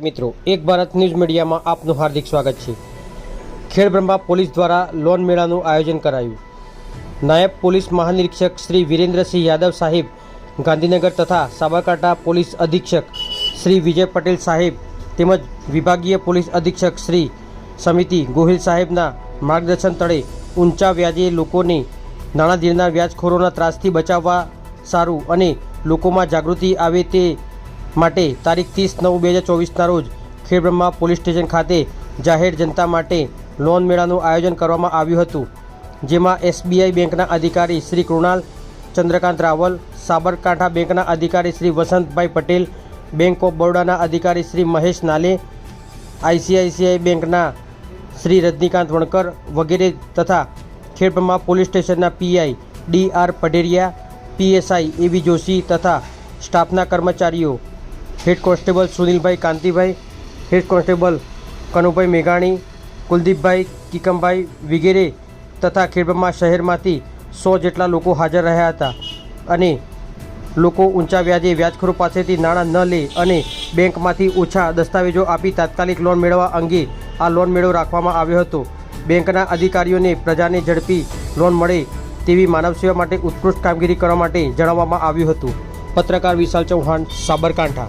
મિત્રો, એક ભારત ન્યૂઝ મીડિયામાં આપનું હાર્દિક સ્વાગત છે. ખેડબ્રહ્મા પોલીસ દ્વારા લોન મેળાનું આયોજન કરાયું. નાયબ પોલીસ મહાનિરીક્ષક શ્રી વિરેન્દ્રસિંહ યાદવ સાહેબ, ગાંધીનગર તથા સાબરકાંઠા પોલીસ અધિક્ષક શ્રી વિજય પટેલ સાહેબ તેમજ વિભાગીય પોલીસ અધિક્ષક શ્રી સમિતિ ગોહિલ સાહેબના માર્ગદર્શન તળે ઊંચા વ્યાજે લોકોને નાણાં દેનાર વ્યાજખોરોના ત્રાસથી બચાવવા સારું અને લોકોમાં જાગૃતિ આવે તે માટે તારીખ ત્રીસ નવ બે હજાર ચોવીસના રોજ ખેડબ્રહ્મા પોલીસ સ્ટેશન ખાતે જાહેર જનતા માટે લોન મેળાનું આયોજન કરવામાં આવ્યું હતું, જેમાં એસબીઆઈ બેંકના અધિકારી શ્રી કૃણાલ ચંદ્રકાંત રાવલ, સાબરકાંઠા બેંકના અધિકારી શ્રી વસંતભાઈ પટેલ, બેંક ઓફ બરોડાના અધિકારી શ્રી મહેશ નાલે, આઈસીઆઈસીઆઈ બેંકના શ્રી રજનીકાંત વણકર વગેરે તથા ખેડબ્રહ્મા પોલીસ સ્ટેશનના PI D R Padheriya, PSI A V Joshi તથા સ્ટાફના કર્મચારીઓ head constable Sunilbhai Kantibhai, head constable Kanubhai મેઘાણી, કુલદીપભાઈ કિકમભાઈ વગેરે તથા ખેડબ્રહ્મા શહેરમાંથી સો જેટલા લોકો હાજર રહ્યા હતા અને લોકો ઊંચા વ્યાજે વ્યાજખોરો પાસેથી નાણાં ન લે અને બેંકમાંથી ઓછા દસ્તાવેજો આપી તાત્કાલિક લોન મેળવવા અંગે આ લોન મેળો રાખવામાં આવ્યો હતો. બેંકના અધિકારીઓને પ્રજાને ઝડપી લોન મળે તેવી માનવ સેવા માટે ઉત્કૃષ્ટ કામગીરી કરવા માટે જણાવવામાં આવ્યું હતું. પત્રકાર વિશાલ ચૌહાણ, સાબરકાંઠા.